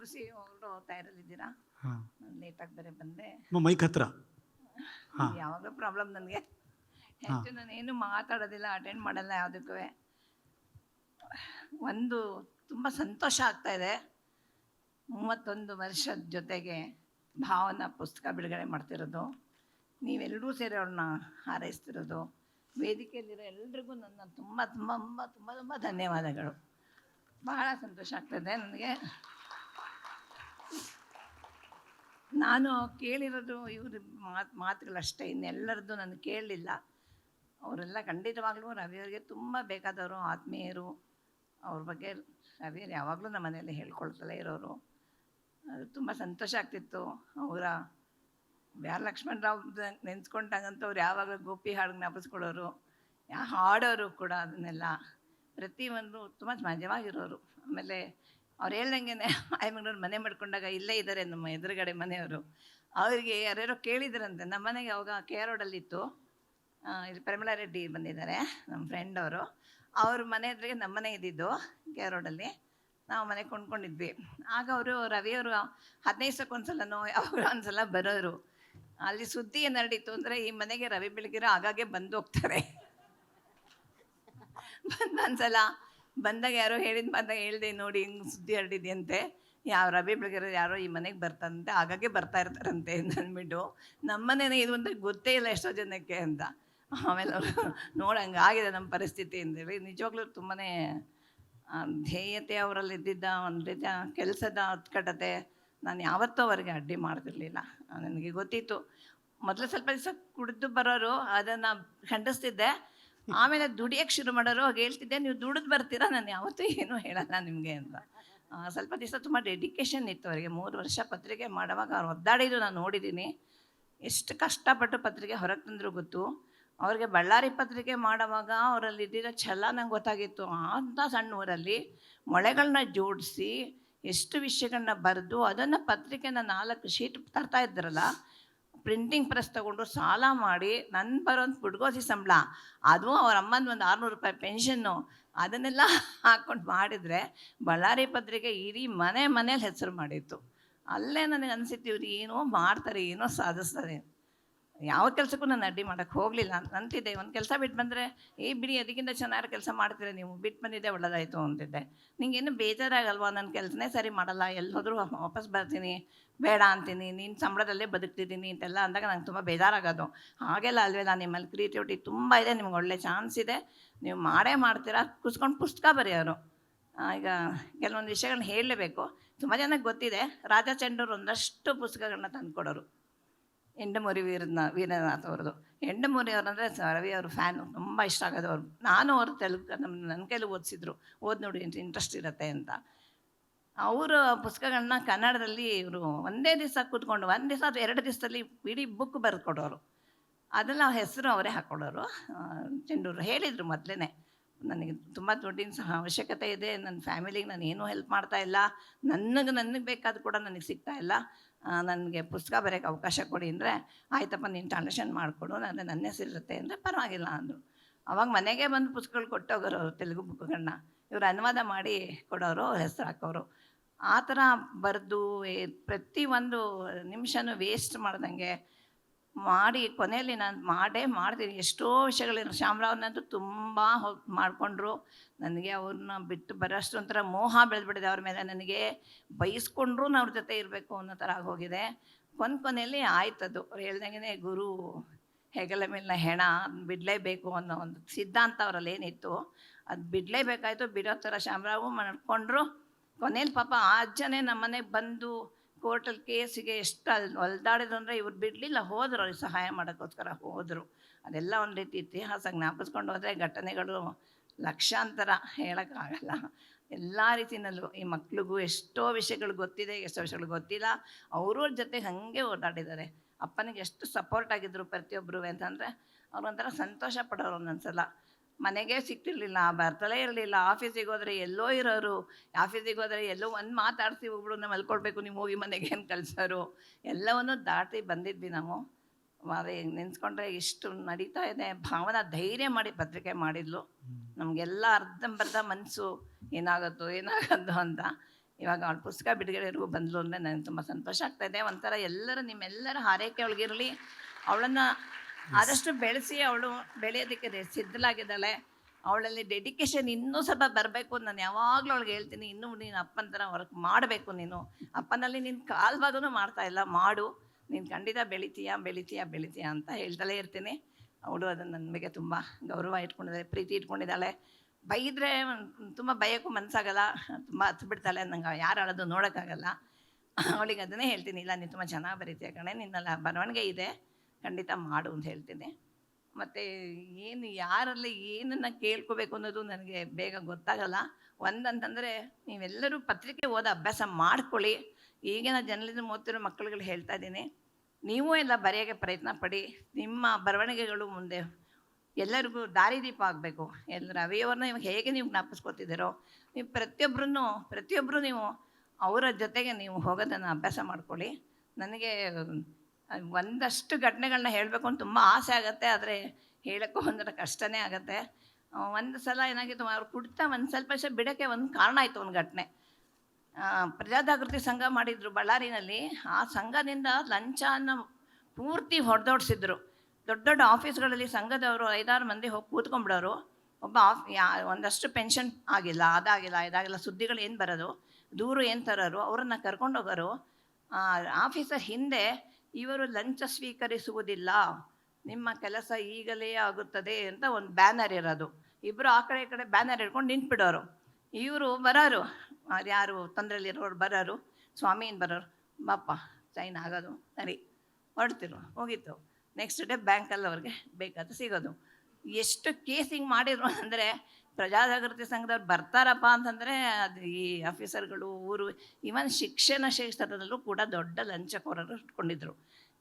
ಮುಗಿಸಿ ಹೊರಟು ತಯಾರಲ್ಲಿದ್ದೀರಾ ಹಾಂ. ನಾನು ಲೇಟಾಗಿ ಬೇರೆ ಬಂದೆ. ಮೈಕ್ ಹತ್ರ? ಯಾವಾಗ ಪ್ರಾಬ್ಲಮ್ ನನಗೆ. ಹೆಚ್ಚು ನಾನು ಏನು ಮಾತಾಡೋದಿಲ್ಲ ಅಟೆಂಡ್ ಮಾಡಲ್ಲ ಯಾವುದಕ್ಕೂ. ಒಂದು ತುಂಬ ಸಂತೋಷ ಆಗ್ತಾ ಇದೆ. ಮೂವತ್ತೊಂದು ವರ್ಷದ ಜೊತೆಗೆ ಭಾವನ ಪುಸ್ತಕ ಬಿಡುಗಡೆ ಮಾಡ್ತಿರೋದು. ನೀವೆಲ್ಲರೂ ಸೇರಿ ಅವ್ರನ್ನ ಹಾರೈಸ್ತಿರೋದು. ವೇದಿಕೆಯಲ್ಲಿರೋ ಎಲ್ರಿಗೂ ನನ್ನ ತುಂಬ ತುಂಬ ತುಂಬ ತುಂಬ ತುಂಬ ಧನ್ಯವಾದಗಳು. ಬಹಳ ಸಂತೋಷ ಆಗ್ತದೆ ನನಗೆ. ನಾನು ಕೇಳಿರೋದು ಇವ್ರ ಮಾತು ಮಾತುಗಳಷ್ಟೇ ಇನ್ನೆಲ್ಲರದ್ದು ನಾನು ಕೇಳಲಿಲ್ಲ. ಅವರೆಲ್ಲ ಖಂಡಿತವಾಗ್ಲೂ ರವಿಯವರಿಗೆ ತುಂಬ ಬೇಕಾದವರು ಆತ್ಮೀಯರು, ಅವ್ರ ಬಗ್ಗೆ ರವಿಯರು ಯಾವಾಗಲೂ ನಮ್ಮ ಮನೆಯಲ್ಲಿ ಹೇಳ್ಕೊಳ್ತಲೇ ಇರೋರು. ಅದು ತುಂಬ ಸಂತೋಷ ಆಗ್ತಿತ್ತು. ಅವರ ಯಾರು ಲಕ್ಷ್ಮಣರಾವ್ ನೆನೆಸ್ಕೊಂಡಾಗಂತೂ ಅವ್ರು ಯಾವಾಗಲೂ ಗೋಪಿ ಹಾಡು ಜ್ಞಾಪಿಸ್ಕೊಳ್ಳೋರು ಯಾ ಹಾಡೋರು ಕೂಡ ಅದನ್ನೆಲ್ಲ ಪ್ರತಿಯೊಂದು ತುಂಬ ಮಜವಾಗಿರೋರು ಆಮೇಲೆ ಅವ್ರು ಹೇಳ್ದಂಗೆ ಆಯಮ್ಮನವ್ರು ಮನೆ ಮಾಡ್ಕೊಂಡಾಗ ಇಲ್ಲೇ ಇದ್ದಾರೆ ನಮ್ಮ ಎದುರುಗಡೆ ಮನೆಯವರು. ಅವರಿಗೆ ಯಾರ್ಯಾರೋ ಕೇಳಿದ್ರಂತೆ. ನಮ್ಮ ಮನೆಗೆ ಅವಾಗ ಕೆ ಆರ್ ರೋಡಲ್ಲಿತ್ತು ಇಲ್ಲಿ ಪ್ರಮಿಳಾ ರೆಡ್ಡಿ ಬಂದಿದ್ದಾರೆ, ನಮ್ಮ ಫ್ರೆಂಡ್ ಅವರು. ಅವ್ರ ಮನೆ ಎದುರಿಗೆ ನಮ್ಮ ಮನೆ ಇದ್ದಿದ್ದು ಕೆ ಆರ್ ರೋಡಲ್ಲಿ ನಾವು ಮನೆ ಕೊಂಡ್ಕೊಂಡಿದ್ವಿ. ಆಗ ಅವರು ರವಿಯವರು ಹದಿನೈದು ಸಕ್ಕೊಂದ್ಸಲನೋ ಯಾವಾಗ ಒಂದ್ಸಲ ಬರೋರು. ಅಲ್ಲಿ ಸುದ್ದಿ ಏನು ಹರಡಿತ್ತು ಅಂದರೆ ಈ ಮನೆಗೆ ರವಿ ಬೆಳಗಿರೋ ಆಗಾಗ್ಗೆ ಬಂದು ಹೋಗ್ತಾರೆ. ಬಂದು ಒಂದ್ಸಲ ಬಂದಾಗ ಯಾರೋ ಹೇಳಿದ ಬಂದಾಗ ಹೇಳಿದೆ, ನೋಡಿ, ಹಿಂಗೆ ಸುದ್ದಿ ಹರಡಿದೆಯಂತೆ ಯಾವ ರವಿ ಬೆಳಗ್ಗೆ ಯಾರೋ ಈ ಮನೆಗೆ ಬರ್ತಾರಂತೆ ಆಗಾಗ್ಗೆ ಬರ್ತಾ ಇರ್ತಾರಂತೆ ಅಂದ್ಬಿಟ್ಟು ನಮ್ಮ ನಮ್ಮನೇನೆ ಇದು ಅಂತ ಗೊತ್ತೇ ಇಲ್ಲ ಎಷ್ಟೋ ಜನಕ್ಕೆ ಅಂತ. ಆಮೇಲೆ ನೋಡಂಗೆ ಆಗಿದೆ ನಮ್ಮ ಪರಿಸ್ಥಿತಿ ಅಂತೇಳಿ ನಿಜವಾಗ್ಲೂ ತುಂಬಾ ಧ್ಯೇಯತೆ ಅವರಲ್ಲಿ ಇದ್ದಿದ್ದ ಒಂದು ರೀತಿಯ ಕೆಲಸದ ಉತ್ಕಟತೆ ನಾನು ಯಾವತ್ತೂ ಅವರಿಗೆ ಅಡ್ಡಿ ಮಾಡ್ತಿರ್ಲಿಲ್ಲ. ನನಗೆ ಗೊತ್ತಿತ್ತು. ಮೊದಲು ಸ್ವಲ್ಪ ದಿವಸ ಕುಡಿದು ಬರೋರು ಅದನ್ನು ಖಂಡಿಸ್ತಿದ್ದೆ. ಆಮೇಲೆ ದುಡಿಯಕ್ಕೆ ಶುರು ಮಾಡೋರು ಹಾಗೆ ಹೇಳ್ತಿದ್ದೆ, ನೀವು ದುಡಿದು ಬರ್ತೀರಾ? ನಾನು ಯಾವತ್ತೂ ಏನೂ ಹೇಳಲ್ಲ ನಿಮಗೆ ಅಂತ. ಸ್ವಲ್ಪ ದಿವಸ ತುಂಬ ಡೆಡಿಕೇಶನ್ ಇತ್ತು ಅವರಿಗೆ. ಮೂರು ವರ್ಷ ಪತ್ರಿಕೆ ಮಾಡುವಾಗ ಅವ್ರು ಒದ್ದಾಡಿದ್ದು ನಾನು ನೋಡಿದ್ದೀನಿ. ಎಷ್ಟು ಕಷ್ಟಪಟ್ಟು ಪತ್ರಿಕೆ ಹೊರಗೆ ತಂದರೂ ಗೊತ್ತು. ಅವ್ರಿಗೆ ಬಳ್ಳಾರಿ ಪತ್ರಿಕೆ ಮಾಡುವಾಗ ಅವರಲ್ಲಿ ಇದ್ದಿರೋ ಛಲ ನಂಗೆ ಗೊತ್ತಾಗಿತ್ತು. ಅಂಥ ಸಣ್ಣ ಊರಲ್ಲಿ ಮೊಳೆಗಳನ್ನ ಜೋಡಿಸಿ ಎಷ್ಟು ವಿಷಯಗಳನ್ನ ಬರೆದು ಅದನ್ನು ಪತ್ರಿಕೆನ ನಾಲ್ಕು ಶೀಟ್ ತರ್ತಾ ಇದ್ರಲ್ಲ ಪ್ರಿಂಟಿಂಗ್ ಪ್ರೆಸ್ ತಗೊಂಡು ಸಾಲ ಮಾಡಿ ನನ್ನ ಬರೋಂಥ ಪುಡ್ಗೋಸಿ ಸಂಬಳ, ಅದು ಅವ್ರ ಅಮ್ಮನ ಒಂದು ಆರುನೂರು ರೂಪಾಯಿ ಪೆನ್ಷನ್ನು ಅದನ್ನೆಲ್ಲ ಹಾಕ್ಕೊಂಡು ಮಾಡಿದರೆ ಬಳ್ಳಾರಿ ಪತ್ರಿಕೆ ಇಡೀ ಮನೆ ಮನೇಲಿ ಹೆಸರು ಮಾಡಿತ್ತು. ಅಲ್ಲೇ ನನಗೆ ಅನಿಸಿತ್ತು ಇವ್ರು ಏನೋ ಮಾಡ್ತಾರೆ, ಏನೋ ಸಾಧಿಸ್ತಾರೆ ಯಾವ ಕೆಲಸಕ್ಕೂ ನಾನು ಅಡ್ಡಿ ಮಾಡೋಕ್ಕೆ ಹೋಗಲಿಲ್ಲ. ಅಂತಿದ್ದೆ, ಒಂದು ಕೆಲಸ ಬಿಟ್ಟು ಬಂದರೆ, ಏ ಬಿಡಿ, ಅದಕ್ಕಿಂತ ಚೆನ್ನಾಗಿ ಕೆಲಸ ಮಾಡ್ತೀರ, ನೀವು ಬಿಟ್ಟು ಬಂದಿದ್ದೆ ಒಳ್ಳೆದಾಯಿತು, ಅಂತಿದ್ದೆ. ನಿಂಗೇನು ಬೇಜಾರಾಗಲ್ವಾ? ನನ್ನ ಕೆಲಸನೇ ಸರಿ ಮಾಡಲ್ಲ, ಎಲ್ಲೋದ್ರೂ ವಾಪಸ್ ಬರ್ತೀನಿ, ಬೇಡ ಅಂತೀನಿ, ನೀನು ಸಂಬಳದಲ್ಲೇ ಬದುಕ್ತಿದ್ದೀನಿ ಅಂತೆಲ್ಲ ಅಂದಾಗ ನಂಗೆ ತುಂಬ ಬೇಜಾರಾಗೋದು. ಹಾಗೆಲ್ಲ ನಾನು ನಿಮ್ಮಲ್ಲಿ ಕ್ರಿಯೇಟಿವಿಟಿ ತುಂಬ ಇದೆ, ನಿಮ್ಗೆ ಒಳ್ಳೆ ಚಾನ್ಸ್ ಇದೆ. ನೀವು ಮಾಡೇ ಮಾಡ್ತೀರಾ? ಕುಸ್ಕೊಂಡು ಪುಸ್ತಕ ಬರೆಯೋರು. ಈಗ ಕೆಲವೊಂದು ವಿಷಯಗಳನ್ನ ಹೇಳಲೇಬೇಕು. ತುಂಬ ಜನಕ್ಕೆ ಗೊತ್ತಿದೆ ರಾಜಾ ಚಂಡೂರು ಒಂದಷ್ಟು ಪುಸ್ತಕಗಳನ್ನ ತಂದುಕೊಡೋರು. ಎಂಡಮುರಿ ವೀರನ, ವೀರನಾಥ್ ಅವ್ರದ್ದು ಎಂಡಮುರಿ ಮೊರಿ ಅಂದರೆ ರವಿ ಅವ್ರ ಫ್ಯಾನು ತುಂಬ ಇಷ್ಟ ಆಗೋದು ಅವ್ರು. ನಾನು ಅವ್ರು ತೆಲುಗು ನಮ್ಮ ನನ್ನ ಕೈಲಿ ಓದಿಸಿದ್ರು. ಓದಿ ನೋಡಿ ಇಂಟ್ರೆಸ್ಟ್ ಇರುತ್ತೆ ಅಂತ. ಅವರು ಪುಸ್ತಕಗಳನ್ನ ಕನ್ನಡದಲ್ಲಿ ಇವರು ಒಂದೇ ದಿವಸ ಕೂತ್ಕೊಂಡು, ಒಂದು ದಿವಸ ಅಥವಾ ಎರಡು ದಿವಸದಲ್ಲಿ ಇಡೀ ಬುಕ್ ಬರೆದು ಕೊಡೋರು ಅದೆಲ್ಲ ಹೆಸರು ಅವರೇ ಹಾಕ್ಕೊಡೋರು ಚೆಂಡೂರು ಹೇಳಿದರು ಮೊದಲೇ ನನಗೆ ತುಂಬ ದುಡ್ಡಿನ ಸಹ ಅವಶ್ಯಕತೆ ಇದೆ. ನನ್ನ ಫ್ಯಾಮಿಲಿಗೆ ನಾನು ಏನೂ ಹೆಲ್ಪ್ ಮಾಡ್ತಾ ಇಲ್ಲ. ನನಗೆ ನನಗೆ ಬೇಕಾದ ಕೂಡ ನನಗೆ ಸಿಗ್ತಾ ಇಲ್ಲ. ನನಗೆ ಪುಸ್ತಕ ಬರೆಯೋಕ್ಕೆ ಅವಕಾಶ ಕೊಡಿ ಅಂದರೆ, ಆಯ್ತಪ್ಪ, ನೀನು ಟ್ರಾನ್ಲೇಷನ್ ಮಾಡಿಕೊಡು ನಾನು ನನ್ನ ಹೆಸರಿರುತ್ತೆ ಅಂದರೆ, ಪರವಾಗಿಲ್ಲ ಅಂದರು. ಅವಾಗ ಮನೆಗೆ ಬಂದು ಪುಸ್ತಕಗಳು ಕೊಟ್ಟೋಗೋರು ಅವರು ತೆಲುಗು ಬುಕ್ಗಳನ್ನ. ಇವರು ಅನುವಾದ ಮಾಡಿ ಕೊಡೋರು ಹೆಸರು ಹಾಕೋರು. ಆ ಥರ ಬರೆದು ಪ್ರತಿಯೊಂದು ನಿಮಿಷನೂ ವೇಸ್ಟ್ ಮಾಡ್ದಂಗೆ ಮಾಡಿ, ಕೊನೆಯಲ್ಲಿ ನಾನು ಮಾಡೇ ಮಾಡ್ತೀನಿ. ಎಷ್ಟೋ ವಿಷಯಗಳಿರೋ ಶ್ಯಾಮರಾವ್ನಂತೂ ತುಂಬ ಮಾಡಿಕೊಂಡ್ರು. ನನಗೆ ಅವ್ರನ್ನ ಬಿಟ್ಟು ಬರೋಷ್ಟು ಒಂಥರ ಮೋಹ ಬೆಳೆದ್ಬಿಟ್ಟಿದೆ ಅವ್ರ ಮೇಲೆ. ನನಗೆ ಬಯಸ್ಕೊಂಡ್ರು ಅವ್ರ ಜೊತೆ ಇರಬೇಕು ಅನ್ನೋ ಥರ ಆಗೋಗಿದೆ. ಕೊನೆ ಕೊನೆಯಲ್ಲಿ ಆಯ್ತದು ಅವ್ರು ಹೇಳ್ದಂಗೆ ಗುರು, ಹೆಗಲ ಮೇಲಿನ ಹೆಣ ಬಿಡಲೇಬೇಕು ಅನ್ನೋ ಒಂದು ಸಿದ್ಧಾಂತ ಅವರಲ್ಲಿ ಏನಿತ್ತು, ಅದು ಬಿಡಲೇಬೇಕಾಯ್ತು. ಬಿಡೋ ಥರ ಶಾಮರಾವು ಮಾಡ್ಕೊಂಡ್ರು. ಕೊನೆಯಲ್ಲಿ ಪಾಪ ಆ ಅಜ್ಜನೇ ನಮ್ಮನೆಗೆ ಬಂದು ಕೋರ್ಟಲ್ಲಿ ಕೇಸಿಗೆ ಎಷ್ಟು ಅಲ್ಲಿ ಒಲ್ದಾಡಿದ್ರು ಅಂದರೆ ಇವ್ರು ಬಿಡಲಿಲ್ಲ, ಹೋದ್ರು ಅವ್ರಿಗೆ ಸಹಾಯ ಮಾಡೋಕ್ಕೋಸ್ಕರ ಹೋದರು. ಅದೆಲ್ಲ ಒಂದು ರೀತಿ ಇತಿಹಾಸ ಜ್ಞಾಪಿಸ್ಕೊಂಡು ಹೋದರೆ ಘಟನೆಗಳು ಲಕ್ಷಾಂತರ ಹೇಳೋಕ್ಕಾಗಲ್ಲ. ಎಲ್ಲ ರೀತಿಯಲ್ಲೂ ಈ ಮಕ್ಳಿಗೂ ಎಷ್ಟೋ ವಿಷಯಗಳು ಗೊತ್ತಿದೆ, ಎಷ್ಟೋ ವಿಷಯಗಳು ಗೊತ್ತಿಲ್ಲ. ಅವ್ರವ್ರ ಜೊತೆ ಹಾಗೆ ಓಡಾಡಿದ್ದಾರೆ ಅಪ್ಪನಿಗೆ ಎಷ್ಟು ಸಪೋರ್ಟ್ ಆಗಿದ್ರು ಪ್ರತಿಯೊಬ್ಬರು ಅಂತಂದರೆ, ಅವ್ರು ಒಂಥರ ಸಂತೋಷ ಪಡೋರು ಒಂದೊಂದ್ಸಲ. ಮನೆಗೆ ಸಿಗ್ತಿರ್ಲಿಲ್ಲ ಬರ್ತಲೇ ಇರಲಿಲ್ಲ. ಆಫೀಸಿಗೆ ಹೋದರೆ ಎಲ್ಲೋ ಇರೋರು ಆಫೀಸಿಗೆ ಹೋದರೆ ಎಲ್ಲೋ ಒಂದು ಮಾತಾಡ್ತೀವಿ ಒಬ್ರು ನಾವು ಮಲ್ಕೊಳ್ಬೇಕು ನೀವು ಹೋಗಿ ಮನೆಗೆ ಏನು ಕಳ್ಸೋರು. ಎಲ್ಲವನ್ನು ದಾಟಿ ಬಂದಿದ್ವಿ ನಾವು. ಅದೇ ನೆನೆಸ್ಕೊಂಡ್ರೆ ಇಷ್ಟು ನಡೀತಾ ಇದೆ. ಭಾವನ ಧೈರ್ಯ ಮಾಡಿ ಪತ್ರಿಕೆ ಮಾಡಿದ್ಲು. ನಮಗೆಲ್ಲ ಅರ್ಧಂಬರ್ಧ ಮನಸ್ಸು ಏನಾಗುತ್ತೋ ಏನಾಗತ್ತೋ ಅಂತ. ಇವಾಗ ಅವಳು ಪುಸ್ತಕ ಬಿಡುಗಡೆಗೂ ಬಂದ್ಲು ಅಂದರೆ ನನಗೆ ತುಂಬ ಸಂತೋಷ ಆಗ್ತಾಯಿದೆ ಒಂಥರ ಎಲ್ಲರೂ ನಿಮ್ಮೆಲ್ಲರ ಹಾರೈಕೆ ಒಳಗಿರಲಿ. ಅವಳನ್ನು ಆದಷ್ಟು ಬೆಳೆಸಿ ಅವಳು ಬೆಳೆಯೋದಕ್ಕೆ ಸಿದ್ಧಲಾಗಿದ್ದಾಳೆ ಅವಳಲ್ಲಿ ಡೆಡಿಕೇಶನ್ ಇನ್ನೂ ಸ್ವಲ್ಪ ಬರಬೇಕು ನಾನು ಯಾವಾಗಲೂ ಅವಳಿಗೆ ಹೇಳ್ತೀನಿ. ಇನ್ನೂ ನೀನು ಅಪ್ಪನ ಥರ ವರ್ಕ್ ಮಾಡಬೇಕು ನೀನು. ಅಪ್ಪನಲ್ಲಿ ನಿನ್ನ ಕಾಲು ಭಾಗನೂ ಮಾಡ್ತಾ ಇಲ್ಲ. ಮಾಡು. ನೀನು ಖಂಡಿತ ಬೆಳಿತೀಯಾ, ಬೆಳಿತೀಯ ಬೆಳಿತೀಯ ಅಂತ ಹೇಳ್ತಲೇ ಇರ್ತೀನಿ. ಅವಳು ಅದನ್ನು ನನಗೆ ತುಂಬ ಗೌರವ ಇಟ್ಕೊಂಡಿದ್ದಾಳೆ ಪ್ರೀತಿ ಇಟ್ಕೊಂಡಿದ್ದಾಳೆ. ಬೈದರೆ ತುಂಬ ಭಯಕ್ಕೂ ಮನಸ್ಸಾಗಲ್ಲ ತುಂಬ ಹತ್ತು ಬಿಡ್ತಾಳೆ. ನಂಗೆ ಯಾರು ಅಳೋದು ನೋಡೋಕ್ಕಾಗಲ್ಲ. ಅವಳಿಗೆ ಅದನ್ನೇ ಹೇಳ್ತೀನಿ. ಇಲ್ಲ, ನೀನು ತುಂಬ ಚೆನ್ನಾಗಿ ಬರೀತೀಯ ಕಣೆ. ನಿನ್ನೆಲ್ಲ ಬರವಣಿಗೆ ಇದೆ. ಖಂಡಿತ ಮಾಡು ಅಂತ ಹೇಳ್ತೀನಿ. ಮತ್ತು ಏನು ಯಾರಲ್ಲಿ ಏನನ್ನು ಕೇಳ್ಕೋಬೇಕು ಅನ್ನೋದು ನನಗೆ ಬೇಗ ಗೊತ್ತಾಗಲ್ಲ. ಒಂದಂತಂದರೆ ನೀವೆಲ್ಲರೂ ಪತ್ರಿಕೆ ಓದ ಅಭ್ಯಾಸ ಮಾಡ್ಕೊಳ್ಳಿ. ಈಗಿನ ಜನರಿಂದ ಓದ್ತಿರೋ ಮಕ್ಕಳುಗಳು ಹೇಳ್ತಾ ಇದ್ದೀನಿ. ನೀವು ಎಲ್ಲ ಬರೆಯೋಕ್ಕೆ ಪ್ರಯತ್ನ ಪಡಿ. ನಿಮ್ಮ ಬರವಣಿಗೆಗಳು ಮುಂದೆ ಎಲ್ಲರಿಗೂ ದಾರಿದೀಪ ಆಗಬೇಕು. ಎಲ್ಲ ರವಿಯವ್ರನ್ನ ಇವಾಗ ಹೇಗೆ ನೀವು ಜ್ಞಾಪಿಸ್ಕೊತಿದ್ದೀರೋ, ನೀವು ಪ್ರತಿಯೊಬ್ಬರನ್ನು ಪ್ರತಿಯೊಬ್ಬರು ನೀವು ಅವರ ಜೊತೆಗೆ ನೀವು ಹೋಗೋದನ್ನು ಅಭ್ಯಾಸ ಮಾಡ್ಕೊಳ್ಳಿ. ನನಗೆ ಒಂದಷ್ಟು ಘಟನೆಗಳನ್ನ ಹೇಳಬೇಕು ಅಂತ ತುಂಬ ಆಸೆ ಆಗುತ್ತೆ, ಆದರೆ ಹೇಳೋಕ್ಕೂ ಒಂದರ ಕಷ್ಟನೇ ಆಗುತ್ತೆ. ಒಂದು ಸಲ ಏನಾಗಿತ್ತು, ಅವ್ರು ಕುಡ್ತಾ ಒಂದು ಸ್ವಲ್ಪ ವರ್ಷ ಬಿಡೋಕ್ಕೆ ಒಂದು ಕಾರಣ ಆಯಿತು ಒಂದು ಘಟನೆ. ಪ್ರಜಾಜಾಗೃತಿ ಸಂಘ ಮಾಡಿದ್ರು ಬಳ್ಳಾರಿನಲ್ಲಿ. ಆ ಸಂಘದಿಂದ ಲಂಚನ ಪೂರ್ತಿ ಹೊಡೆದೋಡ್ಸಿದ್ರು. ದೊಡ್ಡ ದೊಡ್ಡ ಆಫೀಸ್ಗಳಲ್ಲಿ ಸಂಘದವರು ಐದಾರು ಮಂದಿ ಹೋಗಿ ಕೂತ್ಕೊಂಡ್ಬಿಡೋರು. ಒಬ್ಬ ಆಫ್ ಒಂದಷ್ಟು ಪೆನ್ಷನ್ ಆಗಿಲ್ಲ, ಅದಾಗಿಲ್ಲ, ಇದಾಗಿಲ್ಲ, ಸುದ್ದಿಗಳು ಏನು ಬರೋದು, ದೂರು ಏನು ತರೋರು, ಅವರನ್ನು ಕರ್ಕೊಂಡೋಗೋರು ಆಫೀಸರ್ ಹಿಂದೆ ಇವರು ಲಂಚ ಸ್ವೀಕರಿಸುವುದಿಲ್ಲ. ನಿಮ್ಮ ಕೆಲಸ ಈಗಲೇ ಆಗುತ್ತದೆ ಅಂತ ಒಂದು ಬ್ಯಾನರ್ ಇರೋದು. ಇಬ್ಬರು ಆ ಕಡೆ ಈ ಕಡೆ ಬ್ಯಾನರ್ ಹಿಡ್ಕೊಂಡು ನಿಂತ್ಬಿಡೋರು. ಇವರು ಬರೋರು. ಯಾರು ತೊಂದರೆಯಲ್ಲಿರೋರು ಬರೋರು. ಸ್ವಾಮೀನ್ ಬರೋರು. ಬಾಪ ಸೈನ್ ಆಗೋದು. ಸರಿ ಹೊಡ್ತಿರು ಹೋಗಿತ್ತು. ನೆಕ್ಸ್ಟ್ ಡೇ ಬ್ಯಾಂಕಲ್ಲಿ ಅವ್ರಿಗೆ ಬೇಕಾದ ಸಿಗೋದು. ಎಷ್ಟು ಕೇಸಿಂಗ್ ಮಾಡಿದ್ರು ಅಂದರೆ ಪ್ರಜಾಜಾಗೃತಿ ಸಂಘದವ್ರು ಬರ್ತಾರಪ್ಪ ಅಂತಂದರೆ ಅದು ಈ ಆಫೀಸರ್ಗಳು, ಊರು ಇವನ್ ಶಿಕ್ಷಣ ಕ್ಷೇತ್ರದಲ್ಲೂ ಕೂಡ ದೊಡ್ಡ ಲಂಚಕೋರರು ಇಟ್ಕೊಂಡಿದ್ರು.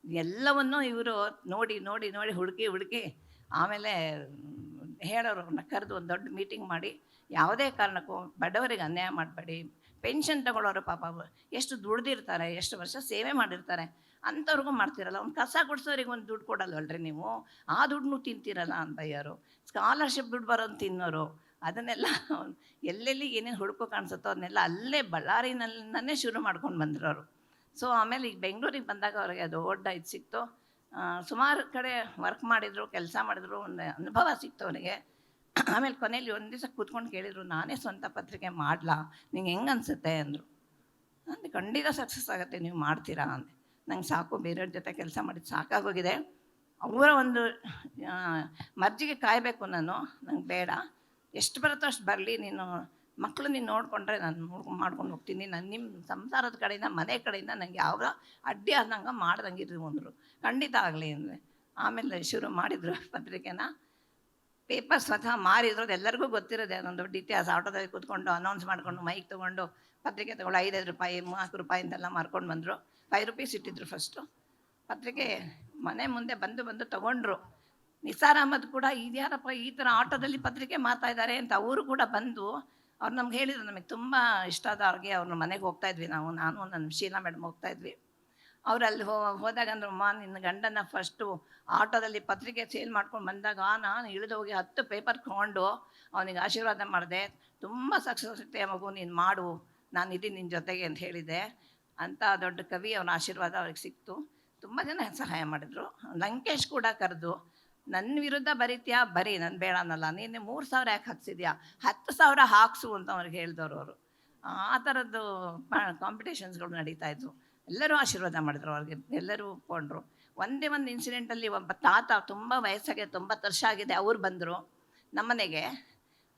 ಎಲ್ಲವನ್ನು ಇವರು ನೋಡಿ ನೋಡಿ ನೋಡಿ ಹುಡುಕಿ ಹುಡುಕಿ ಆಮೇಲೆ ಹೇಳೋರು ಕರೆದು ಒಂದು ದೊಡ್ಡ ಮೀಟಿಂಗ್ ಮಾಡಿ ಯಾವುದೇ ಕಾರಣಕ್ಕೂ ಬಡವರಿಗೆ ಅನ್ಯಾಯ ಮಾಡಬೇಡಿ ಪೆನ್ಷನ್ ತಗೊಳ್ಳೋರು ಪಾಪ ಎಷ್ಟು ದುಡ್ದಿರ್ತಾರೆ, ಎಷ್ಟು ವರ್ಷ ಸೇವೆ ಮಾಡಿರ್ತಾರೆ ಅಂಥವ್ರಿಗೂ ಮಾಡ್ತಿರಲ್ಲ. ಒಂದು ಕಸ ಗುಡಿಸೋರಿಗೆ ಒಂದು ದುಡ್ಡು ಕೊಡಲ್ವಲ್ರಿ ನೀವು? ಆ ದುಡ್ಡನ್ನೂ ತಿಂತೀರಲ್ಲ ಅಂತ ಯಾರು ಸ್ಕಾಲರ್ಶಿಪ್ ದುಡ್ಡು ಬರೋದು ತಿನ್ನೋರು. ಅದನ್ನೆಲ್ಲ ಎಲ್ಲೆಲ್ಲಿ ಏನೇನು ಹುಡುಕೋ ಕಾಣಿಸುತ್ತೋ ಅದನ್ನೆಲ್ಲ ಅಲ್ಲೇ ಬಳ್ಳಾರಿನಲ್ಲೇ ಶುರು ಮಾಡ್ಕೊಂಡು ಬಂದಿರೋರು. ಸೊ ಆಮೇಲೆ ಈಗ ಬೆಂಗಳೂರಿಗೆ ಬಂದಾಗ ಅವ್ರಿಗೆ ಅದು ದೊಡ್ಡ ಇದು ಸಿಕ್ತು. ಸುಮಾರು ಕಡೆ ವರ್ಕ್ ಮಾಡಿದರು, ಕೆಲಸ ಮಾಡಿದ್ರು, ಒಂದು ಅನುಭವ ಸಿಕ್ತು ಅವರಿಗೆ. ಆಮೇಲೆ ಕೊನೆಯಲ್ಲಿ ಒಂದು ದಿವಸ ಕೂತ್ಕೊಂಡು ಕೇಳಿದರು, ನಾನೇ ಸ್ವಂತ ಪತ್ರಿಕೆ ಮಾಡಲಾ? ನಿಂಗೆ ಹೆಂಗೆ ಅನಿಸುತ್ತೆ ಅಂದರು. ಅಂದರೆ ಖಂಡಿತ ಸಕ್ಸಸ್ ಆಗುತ್ತೆ, ನೀವು ಮಾಡ್ತೀರಾ ಅಂದೆ. ನಂಗೆ ಸಾಕು, ಬೇರೆಯವ್ರ ಜೊತೆ ಕೆಲಸ ಮಾಡಿದ್ದು ಸಾಕಾಗೋಗಿದೆ. ಅವರ ಒಂದು ಮರ್ಜಿಗೆ ಕಾಯಬೇಕು ನಾನು. ನಂಗೆ ಬೇಡ. ಎಷ್ಟು ಬರುತ್ತೋ ಅಷ್ಟು ಬರಲಿ, ನೀನು ಮಕ್ಕಳು ನೀನು ನೋಡಿಕೊಂಡ್ರೆ ನಾನು ನೋಡ್ಕೊಂಡು ಮಾಡ್ಕೊಂಡು ಹೋಗ್ತೀನಿ. ನಾನು ನಿಮ್ಮ ಸಂಸಾರದ ಕಡೆಯಿಂದ, ಮನೆ ಕಡೆಯಿಂದ ನನಗೆ ಯಾವ ಅಡ್ಡಿ ಆದಂಗೆ ಮಾಡ್ದಂಗೆ ಇರು ಅಂದರು. ಖಂಡಿತ ಆಗಲಿ ಅಂದರೆ ಆಮೇಲೆ ಶುರು ಮಾಡಿದರು ಪತ್ರಿಕೆನ. ಪೇಪರ್ ಸ್ವತಃ ಮಾರಿದ್ರು ಎಲ್ಲರಿಗೂ ಗೊತ್ತಿರೋದೆ, ಅದೊಂದು ದೊಡ್ಡ ಇತಿಹಾಸ. ಆಟೋದಲ್ಲಿ ಕೂತ್ಕೊಂಡು ಅನೌನ್ಸ್ ಮಾಡ್ಕೊಂಡು ಮೈಕ್ ತೊಗೊಂಡು, ಪತ್ರಿಕೆ ತೊಗೊಂಡು ಐದೈದು ರೂಪಾಯಿ ನಾಲ್ಕು ರೂಪಾಯಿ ಅಂತೆಲ್ಲ ಮಾರ್ಕೊಂಡು ಬಂದರು. ಫೈವ್ ರುಪೀಸ್ ಇಟ್ಟಿದ್ರು ಫಸ್ಟು ಪತ್ರಿಕೆ ಮನೆ ಮುಂದೆ ಬಂದು ಬಂದು ತಗೊಂಡ್ರು. ನಿಸಾರ್ ಅಹಮದ್ ಕೂಡ ಇದ್ಯಾರಪ್ಪ ಈ ಥರ ಆಟೋದಲ್ಲಿ ಪತ್ರಿಕೆ ಮಾತಾ ಇದ್ದಾರೆ ಅಂತ ಅವರು ಕೂಡ ಬಂದು ಅವ್ರು ನಮ್ಗೆ ಹೇಳಿದ್ರು, ನಮಗೆ ತುಂಬ ಇಷ್ಟ ಆದ ಅವ್ರಿಗೆ ಅವ್ರನ್ನ ಮನೆಗೆ ಹೋಗ್ತಾ ಇದ್ವಿ ನಾವು, ನಾನು ನನ್ನ ಶೀಲಾ ಮೇಡಮ್ ಹೋಗ್ತಾ ಇದ್ವಿ. ಅವ್ರು ಅಲ್ಲಿ ಹೋ, ಹೋದಾಗ ಅಂದ್ರೆ, ಅಮ್ಮ, ನಿನ್ನ ಗಂಡನ ಫಸ್ಟು ಆಟೋದಲ್ಲಿ ಪತ್ರಿಕೆ ಸೇಲ್ ಮಾಡ್ಕೊಂಡು ಬಂದಾಗ ನಾನು ಇಳಿದು ಹೋಗಿ ಹತ್ತು ಪೇಪರ್ ತೊಗೊಂಡು ಅವನಿಗೆ ಆಶೀರ್ವಾದ ಮಾಡಿದೆ. ತುಂಬ ಸಕ್ಸಸ್ ಸಿಗ್ತೆ ಮಗು, ನೀನು ಮಾಡು, ನಾನು ಇದ್ದೀನಿ ನಿನ್ನ ಜೊತೆಗೆ ಅಂತ ಹೇಳಿದೆ. ಅಂತ ದೊಡ್ಡ ಕವಿ ಅವನ ಆಶೀರ್ವಾದ ಅವ್ರಿಗೆ ಸಿಕ್ತು. ತುಂಬ ಜನ ಸಹಾಯ ಮಾಡಿದರು. ಲಂಕೇಶ್ ಕೂಡ ಕರೆದು ನನ್ನ ವಿರುದ್ಧ ಬರೀತೀಯಾ? ಬರೀ, ನಾನು ಬೇಡ ಅನ್ನಲ್ಲ. ನೀನು ಮೂರು ಸಾವಿರ ಯಾಕೆ ಹಾಕ್ಸಿದ್ಯಾ? ಹತ್ತು ಸಾವಿರ ಹಾಕ್ಸು ಅಂತ ಅವ್ರಿಗೆ ಹೇಳಿದವರು ಅವರು. ಆ ಥರದ್ದು ಕಾಂಪಿಟೇಷನ್ಸ್ಗಳು ನಡೀತಾ ಇದ್ವು. ಎಲ್ಲರೂ ಆಶೀರ್ವಾದ ಮಾಡಿದ್ರು ಅವ್ರಿಗೆ. ಎಲ್ಲರೂ ಒಪ್ಕೊಂಡ್ರು ಒಂದೇ ಒಂದು ಇನ್ಸಿಡೆಂಟಲ್ಲಿ ಒಬ್ಬ ತಾತ ತುಂಬ ವಯಸ್ಸಾಗಿದೆ ತೊಂಬತ್ತು ವರ್ಷ ಆಗಿದೆ. ಅವ್ರು ಬಂದರು. ನಮ್ಮನೆಗೆ.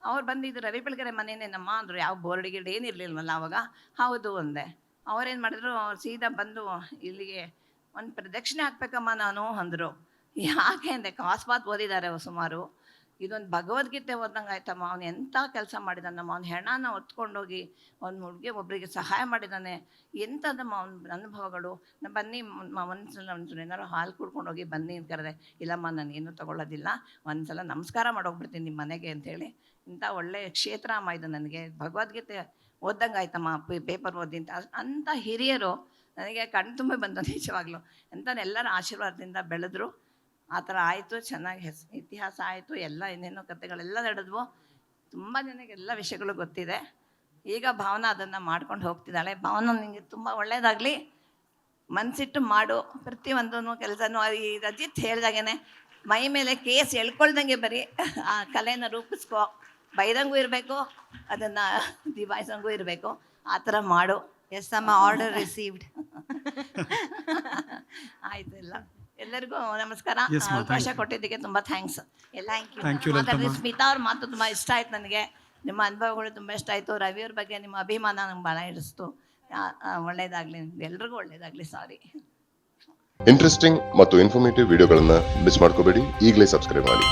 ಅವ್ರು ಬಂದಿದ್ದು ರವಿ ಬೆಳಗೆರೆ ಮನೆಯೇ ನಮ್ಮ ಅಂದರು. ಯಾವ ಬೋರ್ಡ್ ಗಿಡ ಏನಿರಲಿಲ್ವಲ್ಲ ಅವಾಗ? ಹೌದು ಒಂದೇ ಅವ್ರೇನು ಮಾಡಿದ್ರು? ಸೀದಾ ಬಂದು ಇಲ್ಲಿಗೆ ಒಂದು ಪ್ರದಕ್ಷಿಣೆ ಹಾಕ್ಬೇಕಮ್ಮ ನಾನು ಅಂದರು. ಯಾಕೆ ಅಂದರೆ ಕಾಸ್ಮಾತ್ ಓದಿದ್ದಾರೆ ಸುಮಾರು. ಇದೊಂದು ಭಗವದ್ಗೀತೆ ಓದಂಗೆ ಆಯ್ತಮ್ಮ. ಅವ್ನು ಎಂಥ ಕೆಲಸ ಮಾಡಿದಾನಮ್ಮ? ಅವ್ನು ಹೆಣನ ಹೊತ್ಕೊಂಡೋಗಿ ಅವ್ನ ಹುಡುಗಿ ಒಬ್ಬರಿಗೆ ಸಹಾಯ ಮಾಡಿದ್ದಾನೆ ಎಂಥದಮ್ಮ ಅವ್ನ ಅನುಭವಗಳು? ಬನ್ನಿ ಒಂದ್ಸಲ ಒಂದ್ಸಲ ಒಂದು ಏನಾರು ಹಾಲು ಕುಡ್ಕೊಂಡೋಗಿ ಬನ್ನಿ ಅಂತ ಕರೆದೆ. ಇಲ್ಲಮ್ಮ, ನಾನು ಏನೂ ತೊಗೊಳ್ಳೋದಿಲ್ಲ. ಒಂದ್ಸಲ ನಮಸ್ಕಾರ ಮಾಡೋಗ್ಬಿಡ್ತೀನಿ ನಿಮ್ಮ ಮನೆಗೆ ಅಂಥೇಳಿ ಇಂಥ ಒಳ್ಳೆಯ ಕ್ಷೇತ್ರ ಅಮ್ಮ ಇದು ನನಗೆ. ಭಗವದ್ಗೀತೆ ಓದ್ದಂಗೆ ಆಯ್ತಮ್ಮ. ಪೇಪರ್ ಓದಿ ಅಂತ. ಅಂಥ ಹಿರಿಯರು ನನಗೆ ಕಣ್ಣು ತುಂಬ ನಿಜವಾಗ್ಲು. ಎಂಥ ಎಲ್ಲರ ಆಶೀರ್ವಾದದಿಂದ ಬೆಳೆದ್ರು. ಆ ಥರ ಆಯಿತು, ಚೆನ್ನಾಗಿ ಹೆಸ, ಇತಿಹಾಸ ಆಯಿತು, ಎಲ್ಲ ಏನೇನೋ ಕಥೆಗಳೆಲ್ಲ ನಡೆದ್ವು. ತುಂಬ ಎಲ್ಲ ವಿಷಯಗಳು ಗೊತ್ತಿದೆ. ಈಗ ಭಾವನ ಅದನ್ನು ಮಾಡ್ಕೊಂಡು ಹೋಗ್ತಿದ್ದಾಳೆ. ಭಾವನ ನಿಮಗೆ ತುಂಬ ಒಳ್ಳೆಯದಾಗಲಿ ಮನಸ್ಸಿಟ್ಟು ಮಾಡು. ಪ್ರತಿಯೊಂದೂ ಕೆಲಸನೂ ಈ ರಜಿತ್ ಹೇಳ್ದಾಗೇನೆ, ಮೈ ಮೇಲೆ ಕೇಸ್ ಎಳ್ಕೊಳ್ದಂಗೆ ಬರೀ ಆ ಕಲೆನ ರೂಪಿಸ್ಕೋ. ಬೈದಂಗೂ ಇರಬೇಕು, ಅದನ್ನು ದಿವಾಯಿಸಂಗೂ ಇರಬೇಕು. ಆ ಥರ ಮಾಡು. ಎಸ್ ಅಮ್ಮ ಆರ್ಡರ್ ರಿಸೀವ್ಡ್ ಆಯಿತು ಎಲ್ಲ. ಎಲ್ಲರಿಗೂ ನಮಸ್ಕಾರ. Yes, ma'am. ಅವಕಾಶ Thank you. ಕೊಟ್ಟಿದ್ದಕ್ಕೆ ತುಂಬ ಥ್ಯಾಂಕ್ಸ್ ಎಲ್ಲ ಯು Thank you, ಮಾತಾಡಿದ ಲಲಿತಮ್ಮ. ಸ್ಮಿತಾ ಅವ್ರ ಮಾತು ತುಂಬ ಇಷ್ಟ ಆಯ್ತು ನನಗೆ. ನಿಮ್ಮ ಅನುಭವಗಳು ತುಂಬ ಇಷ್ಟ ಆಯ್ತು. ರವಿ ಅವ್ರ ಬಗ್ಗೆ ನಿಮ್ಮ ಅಭಿಮಾನ ನಂಗೆ ಭಾಳ ಇಡಿಸ್ತು ಒಳ್ಳೇದಾಗಲಿ ಎಲ್ರಿಗೂ ಒಳ್ಳೇದಾಗಲಿ ಸಾರಿ ಇಂಟ್ರೆಸ್ಟಿಂಗ್ ಮತ್ತು ಇನ್ಫಾರ್ಮೇಟಿವ್ ವಿಡಿಯೋಗಳನ್ನ ಮಿಸ್ ಮಾಡ್ಕೋಬೇಡಿ. ಈಗಲೇ ಸಬ್ಸ್ಕ್ರೈಬ್ ಮಾಡಿ.